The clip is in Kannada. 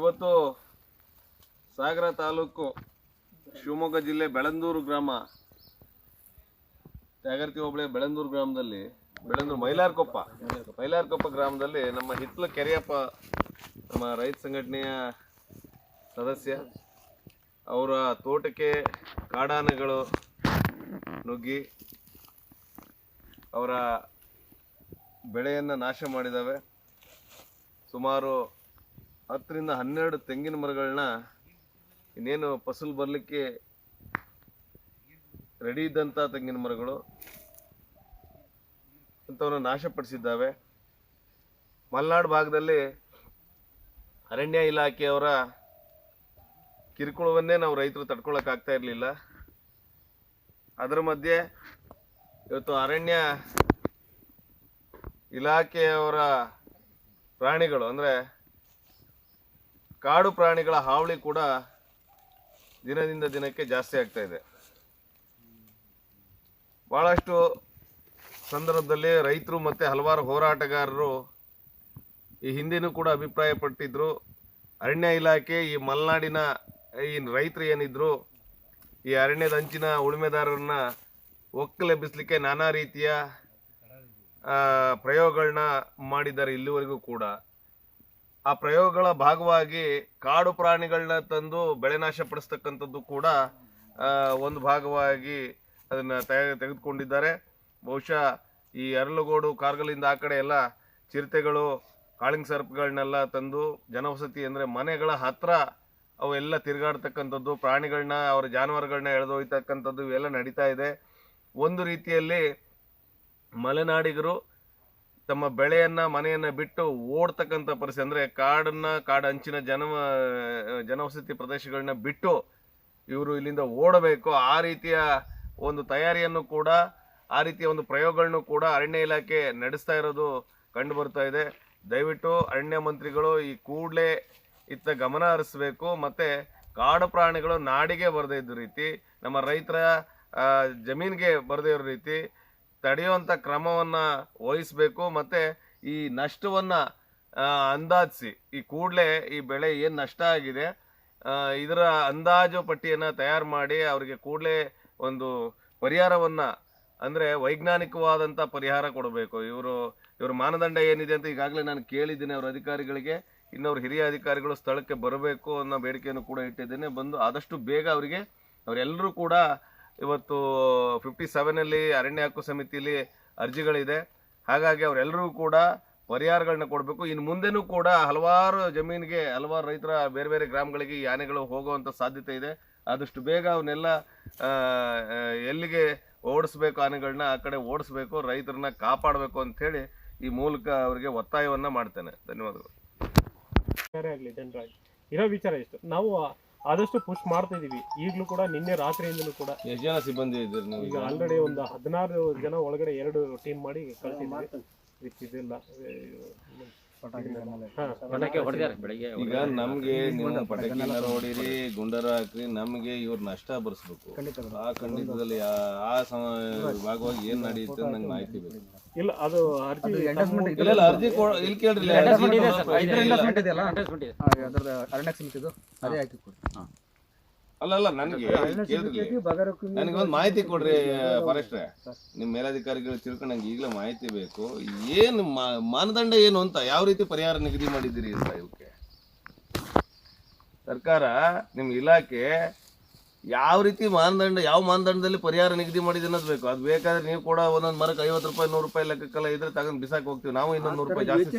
ಇವತ್ತು ಸಾಗರ ತಾಲೂಕು ಶಿವಮೊಗ್ಗ ಜಿಲ್ಲೆ ಬೆಳಂದೂರು ಗ್ರಾಮ. ತ್ಯಾಗರ್ತಿ ಹೋಬಳಿ ಬೆಳಂದೂರು ಗ್ರಾಮದಲ್ಲಿ, ಬೆಳಂದೂರು ಮೈಲಾರ್ಕೊಪ್ಪ. ಮೈಲಾರ್ಕೊಪ್ಪ ಗ್ರಾಮದಲ್ಲಿ ನಮ್ಮ ಹಿತ್ಲ ಕೆರೆಯಪ್ಪ, ನಮ್ಮ ರೈತ ಸಂಘಟನೆಯ ಸದಸ್ಯ, ಅವರ ತೋಟಕ್ಕೆ ಕಾಡಾನೆಗಳು ನುಗ್ಗಿ ಅವರ ಬೆಳೆಯನ್ನು ನಾಶ ಮಾಡಿದ್ದಾವೆ ಸುಮಾರು ಹತ್ತರಿಂದ ಹನ್ನೆರಡು ತೆಂಗಿನ ಮರಗಳನ್ನ ಇನ್ನೇನು ಫಸಲು ಬರಲಿಕ್ಕೆ ರೆಡಿ ಇದ್ದಂಥ ತೆಂಗಿನ ಮರಗಳು ಅಂಥವನ್ನು ನಾಶಪಡಿಸಿದ್ದಾವೆ. ಮಲೆನಾಡು ಭಾಗದಲ್ಲಿ ಅರಣ್ಯ ಇಲಾಖೆಯವರ ಕಿರುಕುಳವನ್ನೇ ನಾವು ರೈತರು ತಡ್ಕೊಳಕ್ಕಾಗ್ತಾ ಇರಲಿಲ್ಲ. ಅದರ ಮಧ್ಯೆ ಇವತ್ತು ಅರಣ್ಯ ಇಲಾಖೆಯವರ ಪ್ರಾಣಿಗಳು ಅಂದರೆ ಕಾಡು ಪ್ರಾಣಿಗಳ ಹಾವಳಿ ಕೂಡ ದಿನದಿಂದ ದಿನಕ್ಕೆ ಜಾಸ್ತಿ ಆಗ್ತಾ ಇದೆ. ಭಾಳಷ್ಟು ಸಂದರ್ಭದಲ್ಲಿ ರೈತರು ಮತ್ತು ಹಲವಾರು ಹೋರಾಟಗಾರರು ಈ ಹಿಂದಿನೂ ಕೂಡ ಅಭಿಪ್ರಾಯಪಟ್ಟಿದ್ದರು ಅರಣ್ಯ ಇಲಾಖೆ ಈ ಮಲೆನಾಡಿನ ಈ ರೈತರು ಏನಿದ್ರು ಈ ಅರಣ್ಯದ ಅಂಚಿನ ಉಳುಮೆದಾರರನ್ನ ಒಕ್ಕಲೆಬ್ಬಿಸ್ಲಿಕ್ಕೆ ನಾನಾ ರೀತಿಯ ಪ್ರಯೋಗಗಳನ್ನ ಮಾಡಿದ್ದಾರೆ ಇಲ್ಲಿವರೆಗೂ ಕೂಡ. ಆ ಪ್ರಯೋಗಗಳ ಭಾಗವಾಗಿ ಕಾಡು ಪ್ರಾಣಿಗಳನ್ನ ತಂದು ಬೆಳೆ ನಾಶ ಪಡಿಸ್ತಕ್ಕಂಥದ್ದು ಕೂಡ ಒಂದು ಭಾಗವಾಗಿ ಅದನ್ನು ತಯ ತೆಗೆದುಕೊಂಡಿದ್ದಾರೆ. ಬಹುಶಃ ಈ ಅರಳುಗೋಡು ಕಾರ್ಗಲಿಂದ ಆ ಕಡೆ ಎಲ್ಲ ಚಿರತೆಗಳು, ಕಾಳಿಂಗ್ ಸರ್ಪ್ಗಳನ್ನೆಲ್ಲ ತಂದು ಜನವಸತಿ ಅಂದರೆ ಮನೆಗಳ ಹತ್ರ ಅವೆಲ್ಲ ತಿರುಗಾಡ್ತಕ್ಕಂಥದ್ದು ಪ್ರಾಣಿಗಳನ್ನ ಅವರ ಜಾನುವಾರುಗಳನ್ನ ಎಳೆದೊಯ್ತಕ್ಕಂಥದ್ದು ಇವೆಲ್ಲ ನಡೀತಾ ಇದೆ. ಒಂದು ರೀತಿಯಲ್ಲಿ ಮಲೆನಾಡಿಗರು ತಮ್ಮ ಬೆಳೆಯನ್ನ, ಮನೆಯನ್ನ ಬಿಟ್ಟು ಓಡ್ತಕ್ಕಂಥ ಪರಿಸ್ಥಿತಿ. ಅಂದ್ರೆ ಕಾಡನ್ನ, ಕಾಡ ಅಂಚಿನ ಜನ, ಜನವಸತಿ ಪ್ರದೇಶಗಳನ್ನ ಬಿಟ್ಟು ಇವರು ಇಲ್ಲಿಂದ ಓಡಬೇಕು. ಆ ರೀತಿಯ ಒಂದು ತಯಾರಿಯನ್ನು ಕೂಡ, ಆ ರೀತಿಯ ಒಂದು ಪ್ರಯೋಗಗಳನ್ನು ಕೂಡ ಅರಣ್ಯ ಇಲಾಖೆ ನಡೆಸ್ತಾ ಇರೋದು ಕಂಡು ಬರ್ತಾ ಇದೆ. ದಯವಿಟ್ಟು ಅರಣ್ಯ ಮಂತ್ರಿಗಳು ಈ ಕೂಡಲೇ ಇತ್ತ ಗಮನ ಹರಿಸ್ಬೇಕು. ಮತ್ತೆ ಕಾಡು ಪ್ರಾಣಿಗಳು ನಾಡಿಗೆ ಬರದೇ ಇದ್ದ ರೀತಿ, ನಮ್ಮ ರೈತರ ಜಮೀನಿಗೆ ಬರದೇ ಇರೋ ರೀತಿ ತಡೆಯುವಂತ ಕ್ರಮವನ್ನು ವಹಿಸಬೇಕು ಮತ್ತು ಈ ನಷ್ಟವನ್ನು ಅಂದಾಜಿಸಿ. ಈ ಕೂಡಲೇ ಈ ಬೆಳೆ ಏನು ನಷ್ಟ ಆಗಿದೆ ಇದರ ಅಂದಾಜು ಪಟ್ಟಿಯನ್ನು ತಯಾರು ಮಾಡಿ ಅವರಿಗೆ ಕೂಡಲೇ ಒಂದು ಪರಿಹಾರವನ್ನು, ಅಂದರೆ ವೈಜ್ಞಾನಿಕವಾದಂಥ ಪರಿಹಾರ ಕೊಡಬೇಕು. ಇವರು, ಇವರ ಮಾನದಂಡ ಏನಿದೆ ಅಂತ ಈಗಾಗಲೇ ನಾನು ಕೇಳಿದ್ದೀನಿ ಅವರ ಅಧಿಕಾರಿಗಳಿಗೆ. ಇನ್ನವ್ರ ಹಿರಿಯ ಅಧಿಕಾರಿಗಳು ಸ್ಥಳಕ್ಕೆ ಬರಬೇಕು ಅನ್ನೋ ಬೇಡಿಕೆಯನ್ನು ಕೂಡ ಇಟ್ಟಿದ್ದೇನೆ. ಬಂದು ಆದಷ್ಟು ಬೇಗ ಅವರಿಗೆ ಅವರೆಲ್ಲರೂ ಕೂಡ ಇವತ್ತು ಫಿಫ್ಟಿ ಸೆವೆನಲ್ಲಿ ಅರಣ್ಯ ಹಕ್ಕು ಸಮಿತಿಯಲ್ಲಿ ಅರ್ಜಿಗಳಿದೆ. ಹಾಗಾಗಿ ಅವರೆಲ್ಲರೂ ಕೂಡ ಪರಿಹಾರಗಳನ್ನ ಕೊಡಬೇಕು. ಇನ್ನು ಮುಂದೆನೂ ಕೂಡ ಹಲವಾರು ಜಮೀನಿಗೆ ಹಲವಾರು ರೈತರ ಬೇರೆ ಬೇರೆ ಗ್ರಾಮಗಳಿಗೆ ಈ ಆನೆಗಳು ಹೋಗುವಂಥ ಸಾಧ್ಯತೆ ಇದೆ. ಆದಷ್ಟು ಬೇಗ ಅವನ್ನೆಲ್ಲ ಎಲ್ಲಿಗೆ ಓಡಿಸ್ಬೇಕು ಆನೆಗಳನ್ನ ಆ ಕಡೆ ಓಡಿಸ್ಬೇಕು, ರೈತರನ್ನ ಕಾಪಾಡಬೇಕು ಅಂಥೇಳಿ ಈ ಮೂಲಕ ಅವರಿಗೆ ಒತ್ತಾಯವನ್ನು ಮಾಡ್ತೇನೆ. ಧನ್ಯವಾದಗಳು. ಇರೋ ವಿಚಾರ ಇಷ್ಟು ನಾವು ಆದಷ್ಟು ಪುಷ್ ಮಾಡ್ತಾ ಇದೀವಿ. ಈಗಲೂ ಕೂಡ ನಿನ್ನೆ ರಾತ್ರಿಯಿಂದಲೂ ಕೂಡ. ಎಷ್ಟು ಜನ ಸಿಬ್ಬಂದಿ ಇದ್ದೀರಿ ನೀವು ಈಗ ಆಲ್ರೆಡಿ ಒಂದು ಹದಿನಾರು ಜನ ಒಳಗಡೆ ಎರಡು ಟೀಮ್ ಮಾಡಿ ಕಳ್ಸಿದ್ವಿ. ವಿತ್ ಇದೆಲ್ಲ. ಪಟಾಕಿ ಹೊಡೆದಾರೆ ಬೆಳಿಗ್ಗೆ ಈಗ ನಮ್ಗೆ ನೀವು ಪಟಾಕಿ ಏನಾರ ಗುಂಡರ ಹಾಕ್ರಿ ನಮ್ಗೆ ಇವ್ರ ನಷ್ಟ ಬರ್ಸ್ಬೇಕು. ಆ ಖಂಡಿತದಲ್ಲಿ ಆ- ಆ ಸಮ- ಭಾಗವಾಗಿ ಏನ್ ನಡೆಯುತ್ತೆ ಅಂತ ನಂಗೆ ಮಾಹಿತಿ ಬೇಕು. ಇಲ್ಲ ಅದು ಅರ್ಜಿ ಇಲ್ಲ ಇಲ್ಲ ಅರ್ಜಿ ಕೊ- ಇಲ್ಲಿ ಕೇಳ್ರಿ ಇಲ್ಲಿ ಅರ್ಜಿ ಇದೆ ಕೊಡೋ ಸರ್, ಪ್ರಶ್ನೆ ಐದು ಇಲ್ಲ. endorsement ಇದೆಯಲ್ಲ? Endorsement ಇದೆ. ಅದ್ರದ್ದು ಅರಣ್ಯ ಸಮಿತಿದು ಅದೇ ಹಾಕಿ ಕೊಡಿ ಅಲ್ಲ ಅಲ್ಲ ನನಗೆ ಒಂದು ಮಾಹಿತಿ ಕೊಡ್ರಿ ಫಾರೆಸ್ಟ್ರೆ. ನಿಮ್ ಮೇಲಾಧಿಕಾರಿಗಳು ತಿಳ್ಕೊಂಡು ನಂಗೆ ಈಗಲೇ ಮಾಹಿತಿ ಬೇಕು. ಏನು ಮಾನದಂಡ ಏನು ಅಂತ ಯಾವ ರೀತಿ ಪರಿಹಾರ ನಿಗದಿ ಮಾಡಿದ್ದೀರಿ ಅಂತ ಇವಕ್ಕೆ? ಸರ್ಕಾರ ನಿಮ್ ಇಲಾಖೆ ಯಾವ ರೀತಿ ಮಾನದಂಡ ಯಾವ ಮಾನದಂಡದಲ್ಲಿ ಪರಿಹಾರ ನಿಗದಿ ಮಾಡಿದೆ ಅನ್ನೋದು ಬೇಕು. ಅದು ಬೇಕಾದ್ರೆ ನೀವು ಕೂಡ ಒಂದೊಂದು ಮರಕ್ಕೆ ಐವತ್ತು ರೂಪಾಯಿ ನೂರು ರೂಪಾಯಿ ಲೆಕ್ಕಕ್ಕೆಲ್ಲ ಇದ್ರೆ ತಗೊಂಡು ಬಿಸಾಕ್ ಹೋಗ್ತೀವಿ. ನಾವು ಇನ್ನೊಂದು ನೂರು ರೂಪಾಯಿ ಜಾಸ್ತಿ.